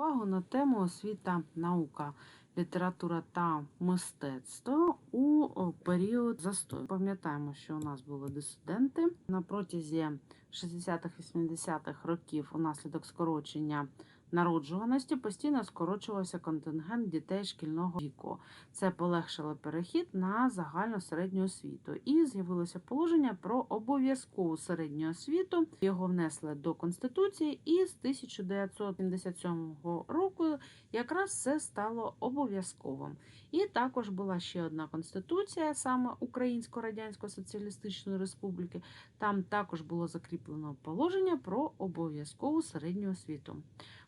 увагу на тему освіта, наука, література та мистецтво у період застою. Пам'ятаємо, що у нас були дисиденти на протязі 60-х-80-х років унаслідок скорочення народжуваності постійно скорочувався контингент дітей шкільного віку. Це полегшило перехід на загальну середню освіту. І з'явилося положення про обов'язкову середню освіту. Його внесли до Конституції, і з 1977 року якраз це стало обов'язковим. І також була ще одна конституція, саме Українсько-Радянської Соціалістичної Республіки. Там також було закріплено положення про обов'язкову середню освіту.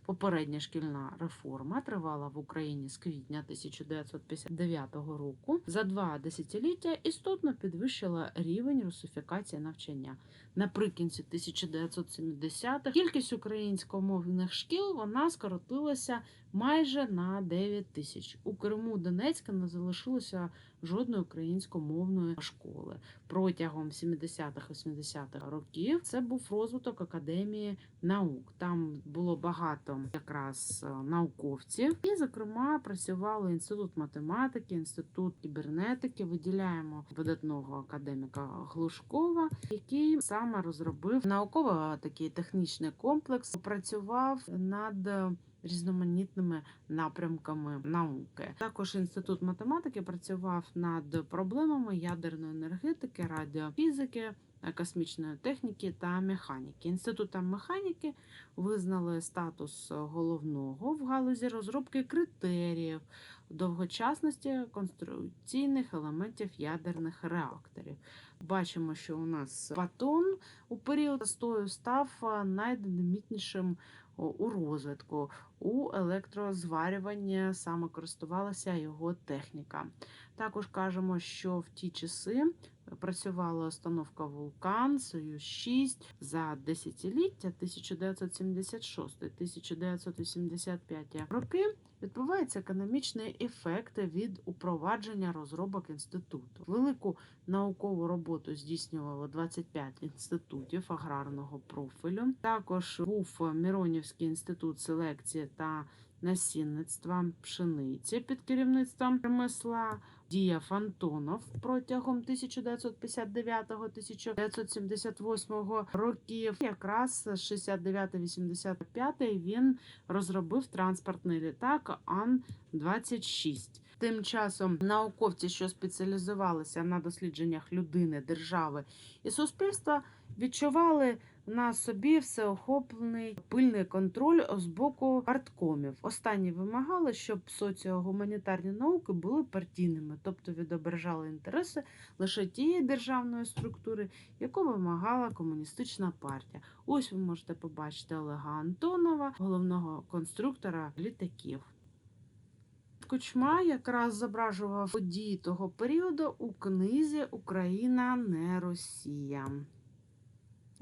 Попередня шкільна реформа тривала в Україні з квітня 1959 року. За два десятиліття істотно підвищила рівень русифікації навчання. Наприкінці 1970-х кількість українськомовних шкіл вона скоротилася майже на 9 тисяч. У Криму Донецька не залишилося жодної українськомовної школи. Протягом 70-х-80-х років це був розвиток академії наук. Там було багато якраз е, науковців, і, зокрема, працювали інститут математики, інститут кібернетики. Виділяємо видатного академіка Глушкова, який саме розробив науково такий технічний комплекс, працював над різноманітними напрямками науки. Також інститут математики працював над проблемами ядерної енергетики, радіофізики. Космічної техніки та механіки. Інститутом механіки визнали статус головного в галузі розробки критеріїв довгочасності конструкційних елементів ядерних реакторів. Бачимо, що у нас фотон у період застою став найдинамічнішим у розвитку. У електрозварюванні саме користувалася його техніка. Також кажемо, що в ті часи працювала установка Вулкан Союз 6 за десятиліття 1976-1985 роки. Відбувається економічний ефект від упровадження розробок інституту. Велику наукову роботу здійснювало 25 інститутів аграрного профілю. Також був Міронівський інститут селекції та насінництва пшениці під керівництвом ремесла. Діяв Антонов протягом 1959-1978 років. Якраз 69-85 він розробив транспортний літак Ан-26. Тим часом науковці, що спеціалізувалися на дослідженнях людини, держави і суспільства, відчували на собі всеохоплений пильний контроль з боку парткомів. Останні вимагали, щоб соціогуманітарні науки були партійними, тобто відображали інтереси лише тієї державної структури, яку вимагала комуністична партія. Ось ви можете побачити Олега Антонова, головного конструктора літаків. Кучма якраз зображував події того періоду у книзі Україна не Росія.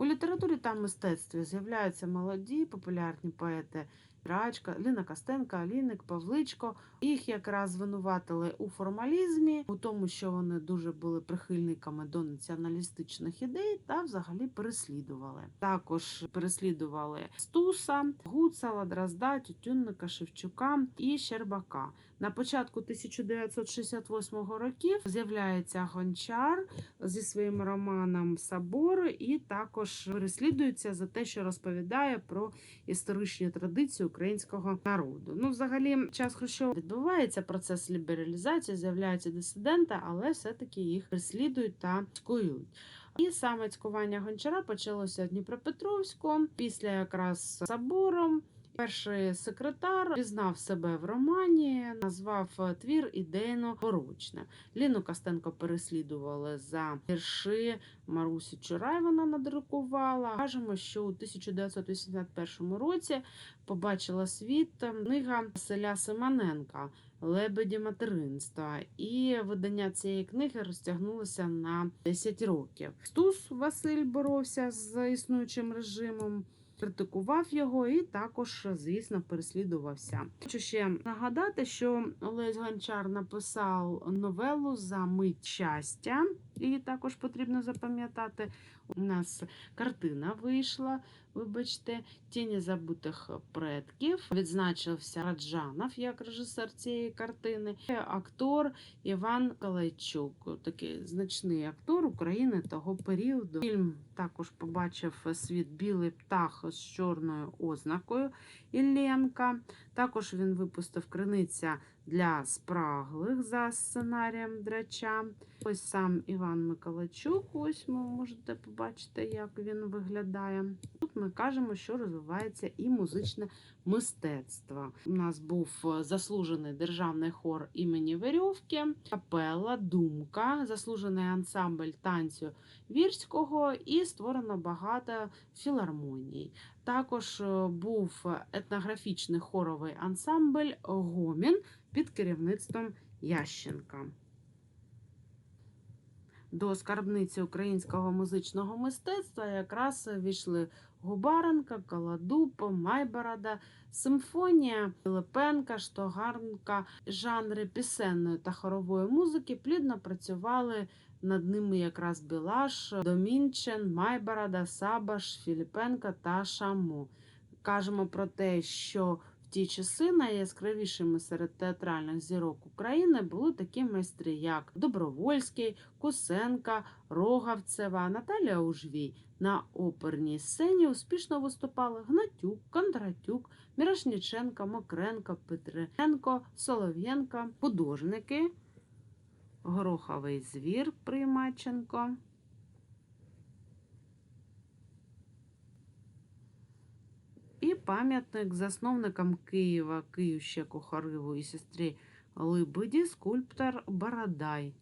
У літературі та мистецтві з'являються молоді популярні поети Рачка, Ліна Костенка, Аліник, Павличко. Їх якраз звинуватили у формалізмі, у тому, що вони дуже були прихильниками до націоналістичних ідей та взагалі переслідували. Також переслідували Стуса, Гуцала, Дрозда, Тютюнника, Шевчука і Щербака. На початку 1968 років з'являється Гончар зі своїм романом Собор, і також переслідується за те, що розповідає про історичні традиції українського народу. Ну, взагалі, час Хрущова відбувається процес лібералізації, з'являються дисиденти, але все-таки їх переслідують та цькують. І саме цькування гончара почалося в Дніпропетровську після якраз собором. Перший секретар пізнав себе в романі, назвав твір ідейно поручним. Ліну Костенко переслідували за вірші Марусі Чурай. Вона надрукувала. Кажемо, що у 1981 році побачила світ книга Селя Симоненка Лебеді материнства. І видання цієї книги розтягнулося на 10 років. Стус Василь боровся з існуючим режимом критикував його і також, звісно, переслідувався. Хочу ще нагадати, що Олесь Гончар написав новелу за мить щастя. Її також потрібно запам'ятати. У нас картина вийшла, вибачте, Тіні забутих предків. Відзначився Раджанов як режисер цієї картини. Актор Іван Калайчук, такий значний актор України того періоду. Фільм також побачив світ білий птах з чорною ознакою Ілленка. Також він випустив криниця для спраглих за сценарієм Драча. Ось сам Іван Миколайчук. Ось ви можете побачити, як він виглядає. Тут ми кажемо, що розвивається і музичне мистецтво. У нас був е, заслужений державний хор імені Верьовки, капела, думка, заслужений ансамбль танцю вірського і створено багато філармоній. Також е, був етнографічний хоровий ансамбль Гомін під керівництвом Ященка. До скарбниці українського музичного мистецтва якраз війшли Губаренка, Каладуб, Майборода, симфонія Пилипенка, Штогарнка, жанри пісенної та хорової музики плідно працювали над ними якраз Білаш, Домінчен, Майборода, Сабаш, Філіпенка та Шаму. Кажемо про те, що ті часи найяскравішими серед театральних зірок України були такі майстри, як Добровольський, Кусенка, Рогавцева, Наталія Ужвій. На оперній сцені успішно виступали Гнатюк, Кондратюк, Мірошніченко, Мокренко, Петренко, Солов'єнко, художники, Гороховий звір Приймаченко. І пам'ятник засновникам Києва, Київщику Хариву і сестрі Либиді, скульптор Бородай.